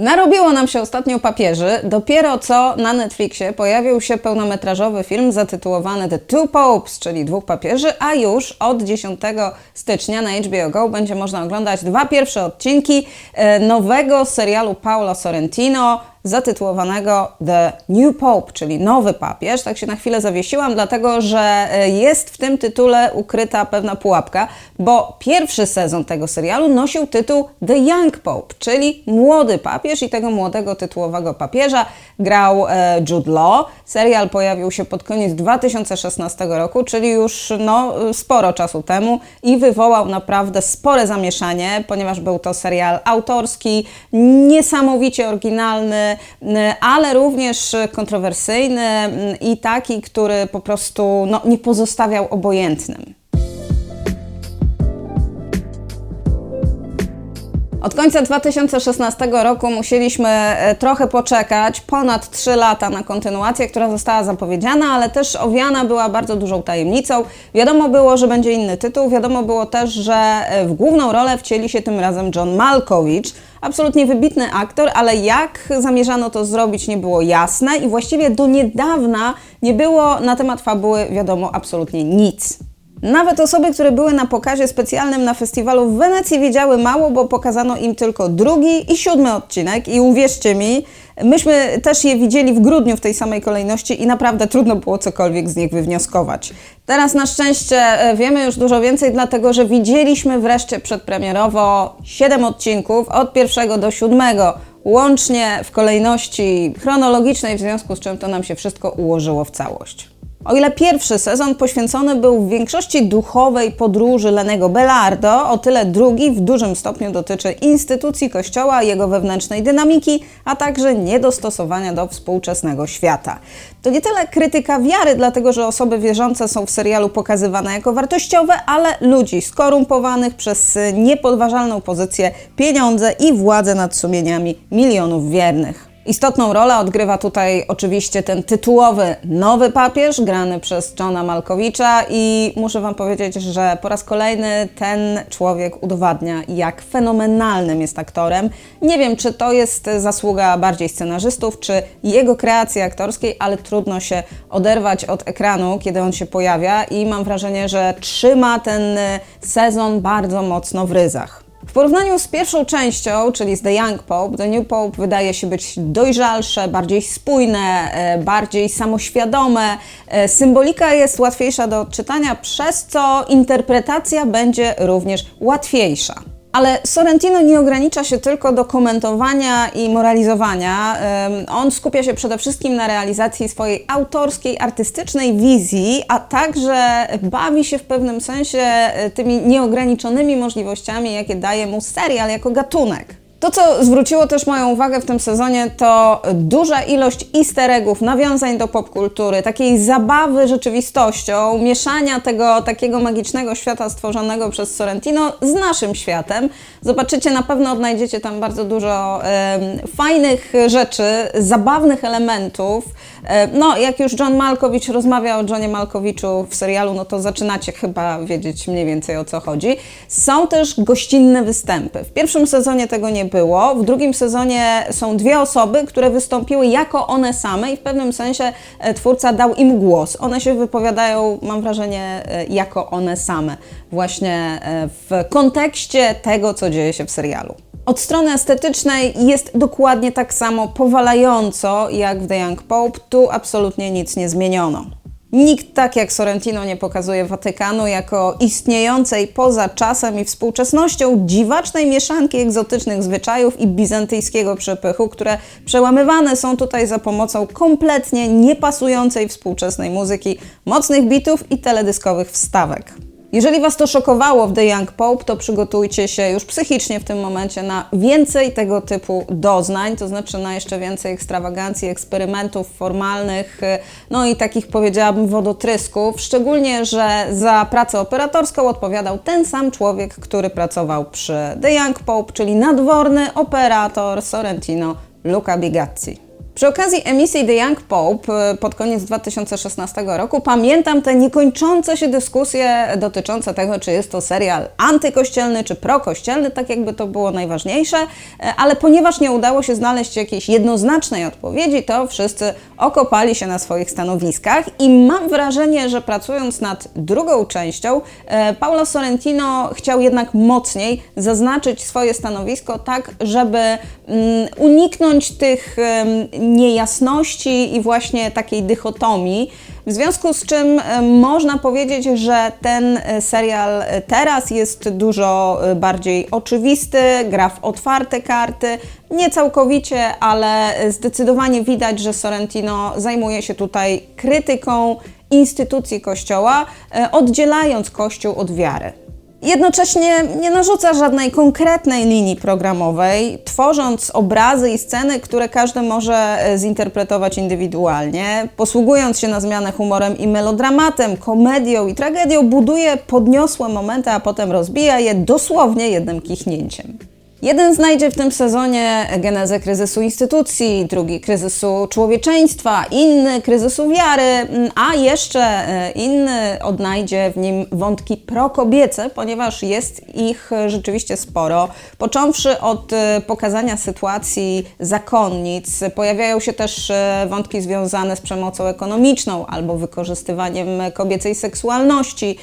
Narobiło nam się ostatnio papieży. Dopiero co na Netflixie pojawił się pełnometrażowy film zatytułowany The Two Popes, czyli dwóch papieży, a już od 10 stycznia na HBO Go będzie można oglądać dwa pierwsze odcinki e, nowego serialu Paolo Sorrentino zatytułowanego The New Pope, czyli nowy papież. Tak się na chwilę zawiesiłam, dlatego że e, jest w tym tytule ukryta pewna pułapka, bo pierwszy sezon tego serialu nosił tytuł The Young Pope, czyli młody papież i tego młodego tytułowego papieża grał e, Jude Law. Serial pojawił się pod koniec 2016 roku, czyli już no, sporo czasu temu i wywołał naprawdę spore zamieszanie, ponieważ był to serial autorski, niesamowicie oryginalny, ale również kontrowersyjny i taki, który po prostu no, nie pozostawiał obojętnym. Od końca 2016 roku musieliśmy e, trochę poczekać, ponad 3 lata na kontynuację, która została zapowiedziana, ale też owiana była bardzo dużą tajemnicą. Wiadomo było, że będzie inny tytuł, wiadomo było też, że e, w główną rolę wcieli się tym razem John Malkovich, absolutnie wybitny aktor, ale jak zamierzano to zrobić nie było jasne i właściwie do niedawna nie było na temat fabuły wiadomo absolutnie nic. Nawet osoby, które były na pokazie specjalnym na festiwalu w Wenecji wiedziały mało, bo pokazano im tylko drugi i siódmy odcinek i uwierzcie mi, myśmy też je widzieli w grudniu w tej samej kolejności i naprawdę trudno było cokolwiek z nich wywnioskować. Teraz na szczęście e, wiemy już dużo więcej, dlatego że widzieliśmy wreszcie przedpremierowo siedem odcinków od pierwszego do siódmego łącznie w kolejności chronologicznej, w związku z czym to nam się wszystko ułożyło w całość. O ile pierwszy sezon poświęcony był w większości duchowej podróży Lenego Belardo, o tyle drugi w dużym stopniu dotyczy instytucji Kościoła, jego wewnętrznej dynamiki, a także niedostosowania do współczesnego świata. To nie tyle krytyka wiary, dlatego że osoby wierzące są w serialu pokazywane jako wartościowe, ale ludzi skorumpowanych przez niepodważalną pozycję, pieniądze i władzę nad sumieniami milionów wiernych. Istotną rolę odgrywa tutaj oczywiście ten tytułowy nowy papież, grany przez Johna Malkowicza i muszę Wam powiedzieć, że po raz kolejny ten człowiek udowadnia, jak fenomenalnym jest aktorem. Nie wiem, czy to jest zasługa bardziej scenarzystów, czy jego kreacji aktorskiej, ale trudno się oderwać od ekranu, kiedy on się pojawia i mam wrażenie, że trzyma ten sezon bardzo mocno w ryzach. W porównaniu z pierwszą częścią, czyli z The Young Pope, The New Pope wydaje się być dojrzalsze, bardziej spójne, e, bardziej samoświadome. E, symbolika jest łatwiejsza do odczytania, przez co interpretacja będzie również łatwiejsza. Ale Sorrentino nie ogranicza się tylko do komentowania i moralizowania. On skupia się przede wszystkim na realizacji swojej autorskiej, artystycznej wizji, a także bawi się w pewnym sensie e, tymi nieograniczonymi możliwościami, jakie daje mu serial jako gatunek. To, co zwróciło też moją uwagę w tym sezonie, to duża ilość easter eggów, nawiązań do popkultury, takiej zabawy rzeczywistością, mieszania tego takiego magicznego świata stworzonego przez Sorrentino z naszym światem. Zobaczycie, na pewno odnajdziecie tam bardzo dużo fajnych rzeczy, zabawnych elementów. E, no, jak już John Malkowicz rozmawia o Johnie Malkowiczu w serialu, no to zaczynacie chyba wiedzieć mniej więcej o co chodzi. Są też gościnne występy. W pierwszym sezonie tego nie było. W drugim sezonie są dwie osoby, które wystąpiły jako one same i w pewnym sensie e, twórca dał im głos. One się wypowiadają, mam wrażenie, e, jako one same, właśnie w kontekście tego, co dzieje się w serialu. Od strony estetycznej jest dokładnie tak samo powalająco jak w The Young Pope. Tu absolutnie nic nie zmieniono. Nikt tak jak Sorrentino nie pokazuje Watykanu jako istniejącej poza czasem i współczesnością dziwacznej mieszanki egzotycznych zwyczajów i bizantyjskiego przepychu, które przełamywane są tutaj za pomocą kompletnie niepasującej współczesnej muzyki, mocnych bitów i teledyskowych wstawek. Jeżeli Was to szokowało w The Young Pope, to przygotujcie się już psychicznie w tym momencie na więcej tego typu doznań, to znaczy na jeszcze więcej ekstrawagancji, eksperymentów formalnych, no i takich powiedziałabym wodotrysków, szczególnie, że za pracę operatorską odpowiadał ten sam człowiek, który pracował przy The Young Pope, czyli nadworny operator Sorrentino Luca Bigazzi. Przy okazji emisji The Young Pope y, pod koniec 2016 roku pamiętam te niekończące się dyskusje dotyczące tego, czy jest to serial antykościelny czy prokościelny, tak jakby to było najważniejsze, y, ale ponieważ nie udało się znaleźć jakiejś jednoznacznej odpowiedzi, to wszyscy okopali się na swoich stanowiskach i mam wrażenie, że pracując nad drugą częścią, e, Paulo Sorrentino chciał jednak mocniej zaznaczyć swoje stanowisko tak, żeby mm, uniknąć tych niejasności i właśnie takiej dychotomii. W związku z czym e, można powiedzieć, że ten e, serial e, teraz jest dużo bardziej oczywisty, gra w otwarte karty. Nie całkowicie, ale zdecydowanie widać, że Sorrentino zajmuje się tutaj krytyką instytucji Kościoła, oddzielając Kościół od wiary. Jednocześnie nie narzuca żadnej konkretnej linii programowej, tworząc obrazy i sceny, które każdy może e, zinterpretować indywidualnie. Posługując się na zmianę humorem i melodramatem, komedią i tragedią, buduje podniosłe momenty, a potem rozbija je dosłownie jednym kichnięciem. Jeden znajdzie w tym sezonie genezę kryzysu instytucji, drugi kryzysu człowieczeństwa, inny kryzysu wiary, mm, a jeszcze e, inny odnajdzie w nim wątki prokobiece, ponieważ jest ich e, rzeczywiście sporo. Począwszy od e, pokazania sytuacji zakonnic, pojawiają się też wątki związane z przemocą ekonomiczną albo wykorzystywaniem kobiecej seksualności.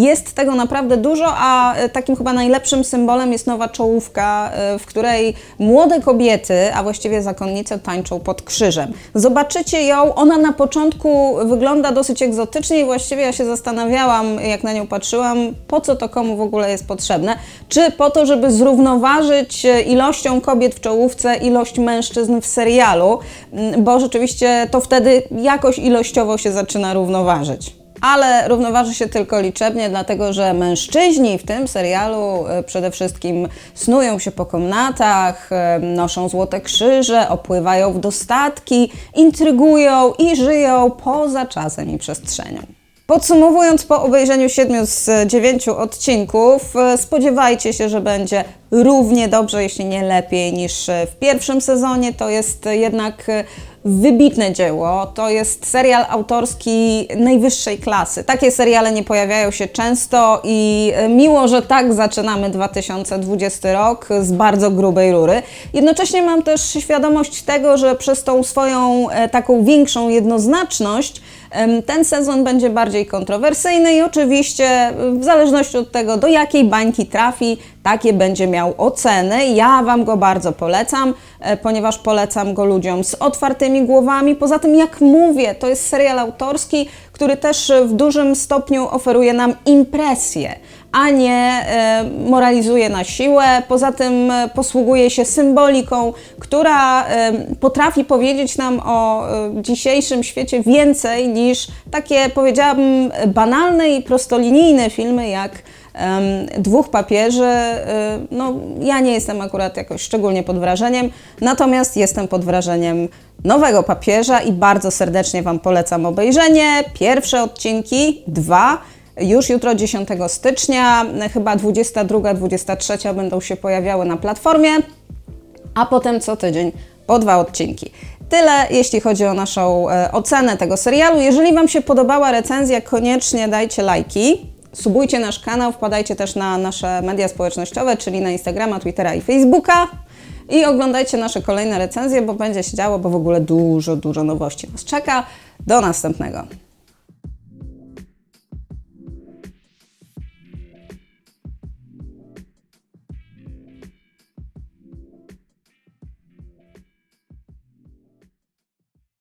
Jest tego naprawdę dużo, a takim chyba najlepszym symbolem jest nowa czołówka, e, w której młode kobiety, a właściwie zakonnice tańczą pod krzyżem. Zobaczycie ją, ona na początku wygląda dosyć egzotycznie i właściwie ja się zastanawiałam, jak na nią patrzyłam, po co to komu w ogóle jest potrzebne. Czy po to, żeby zrównoważyć e, ilością kobiet w czołówce ilość mężczyzn w serialu, Mm, bo rzeczywiście to wtedy jakoś ilościowo się zaczyna równoważyć. Ale równoważy się tylko liczebnie, dlatego że mężczyźni w tym serialu e, przede wszystkim snują się po komnatach, e, noszą złote krzyże, opływają w dostatki, intrygują i żyją poza czasem i przestrzenią. Podsumowując, po obejrzeniu siedmiu z dziewięciu odcinków, e, spodziewajcie się, że będzie równie dobrze, jeśli nie lepiej niż e, w pierwszym sezonie. To jest e, jednak e, wybitne dzieło. To jest serial autorski najwyższej klasy. Takie seriale nie pojawiają się często i e, miło, że tak zaczynamy 2020 rok z bardzo grubej rury. Jednocześnie mam też świadomość tego, że przez tą swoją e, taką większą jednoznaczność Ten sezon będzie bardziej kontrowersyjny i oczywiście w zależności od tego, do jakiej bańki trafi, takie będzie miał oceny. Ja Wam go bardzo polecam, e, ponieważ polecam go ludziom z otwartymi głowami. Poza tym, jak mówię, to jest serial autorski, który też w dużym stopniu oferuje nam impresję a nie e, moralizuje na siłę. Poza tym e, posługuje się symboliką, która e, potrafi powiedzieć nam o dzisiejszym świecie więcej niż takie, powiedziałabym, banalne i prostolinijne filmy jak Dwóch papieży. No, ja nie jestem akurat jakoś szczególnie pod wrażeniem, natomiast jestem pod wrażeniem nowego papieża i bardzo serdecznie Wam polecam obejrzenie. Pierwsze odcinki, dwa. Już jutro 10 stycznia, chyba 22, 23 będą się pojawiały na platformie, a potem co tydzień po dwa odcinki. Tyle, jeśli chodzi o naszą e, ocenę tego serialu. Jeżeli Wam się podobała recenzja, koniecznie dajcie lajki. Subujcie nasz kanał, wpadajcie też na nasze media społecznościowe, czyli na Instagrama, Twittera i Facebooka. I oglądajcie nasze kolejne recenzje, bo będzie się działo, bo w ogóle dużo, dużo nowości nas czeka. Do następnego.